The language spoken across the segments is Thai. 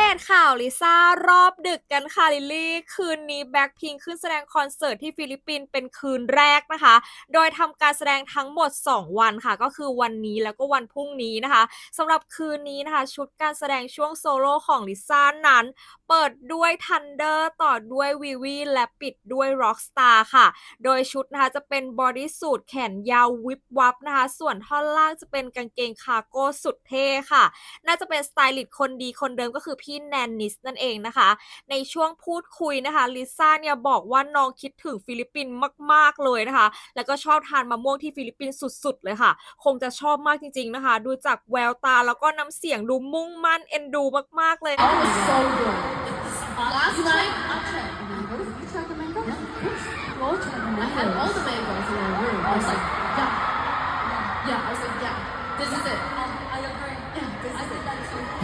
เดตข่าวลิซ่ารอบดึกกันค่ะลิลลี่ คืนนี้แบ็คพิงขึ้นแสดงคอนเสิร์ตที่ฟิลิปปินส์เป็นคืนแรกนะคะ โดยทำการแสดงทั้งหมด 2 วันค่ะ ก็คือวันนี้แล้วก็วันพรุ่งนี้นะคะสำหรับคืนนี้นะคะ ชุดการแสดงช่วงโซโล่ของลิซ่านั้น เปิดด้วย Thunder ต่อด้วยวีวีและปิดด้วย Rockstar ค่ะ โดยชุดนะคะจะเป็นบอดี้สูทแขนยาววิบวับนะคะ ส่วนท่อนล่างจะเป็นกางเกงคาร์โก้สุดเท่ค่ะ น่าจะเป็นสไตลิสต์คนดีคนเดิมก็คือพี่แนนนิสนั่นเองนะคะ ในช่วงพูดคุยนะคะลิซ่าเนี่ยบอกว่าน้องคิดถึงฟิลิปปินส์มาก ๆ เลยนะคะ แล้วก็ชอบทานมะม่วงที่ฟิลิปปินส์สุด ๆ เลยค่ะ คงจะชอบมากจริง ๆ นะคะ ดูจากแววตาแล้วก็น้ำเสียงดูมุ่งมั่นเอ็นดูมาก ๆ เลย Oh, นะคะ it's so good. Last night, I tried the mango. You tried the mango? Yeah. We all tried the mango. I had all the mangoes in our room. I was like, yeah. Yeah, I was like, yeah. This is it. I agree. Yeah, this is it.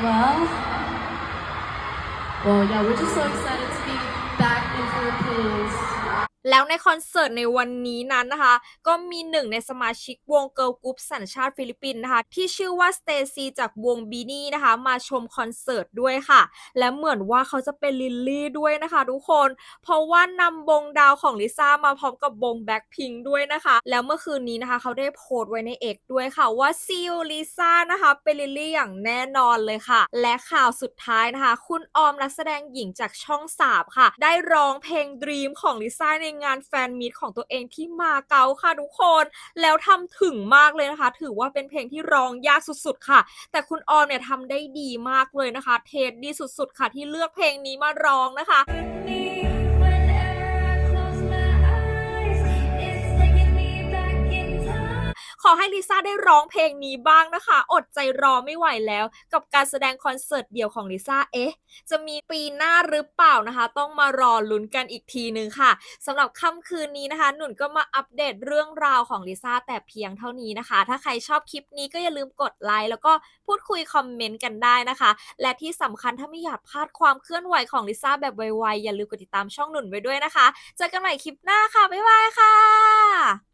Well, well, yeah, we're just so excited to be back in Philippines. แล้วในคอนเสิร์ตในวันนี้นั้นนะคะ ก็มีหนึ่งในสมาชิกวงเกิร์ลกรุ๊ปสัญชาติฟิลิปปินส์นะคะ ที่ชื่อว่าสเตซีจากวงบีนี่นะคะ มาชมคอนเสิร์ตด้วยค่ะ และเหมือนว่าเขาจะเป็นลิลลี่ด้วยนะคะทุกคน เพราะว่านำวงดาวของลิซ่ามาพร้อมกับวงแบ็คพิงด้วยนะคะ แล้วเมื่อคืนนี้นะคะ เขาได้โพสต์ไว้ในเอกด้วยค่ะว่าซิลลิซ่านะคะเป็นลิลลี่อย่างแน่นอนเลยค่ะ และข่าวสุดท้ายนะคะ คุณออมนักแสดงหญิงจากช่องสามค่ะ ได้ร้องเพลง Dream ของลิซ่าในงานแฟนมีตของตัวเองที่มาเก๊าค่ะทุกคน แล้วทำถึงมากเลยนะคะ ถือว่าเป็นเพลงที่ร้องยากสุดๆค่ะ แต่คุณออมเนี่ยทำได้ดีมากเลยนะคะ เทสดีสุดๆค่ะที่เลือกเพลงนี้มาร้องนะคะ อให้ลิซ่าได้ร้องเพลงนี้บ้างนะคะ อดใจรอไม่ไหวแล้ว กับการแสดงคอนเสิร์ตเดี่ยวของลิซ่าเอ๊ะ จะมีปีหน้าหรือเปล่านะคะ ต้องมารอลุ้นกันอีกทีนึงค่ะสำหรับค่ำคืนนี้นะคะ หนุนก็มาอัปเดตเรื่องราวของลิซ่าแต่เพียงเท่านี้นะคะ ถ้าใครชอบคลิปนี้ก็อย่าลืมกดไลค์แล้วก็พูดคุยคอมเมนต์กันได้นะคะ และที่สำคัญถ้าไม่อยากพลาดความเคลื่อนไหวของลิซ่าแบบไวๆอย่าลืมกดติดตามช่องหนุนไว้ด้วยนะคะเจอกันใหม่คลิปหน้าค่ะบ๊ายบายค่ะ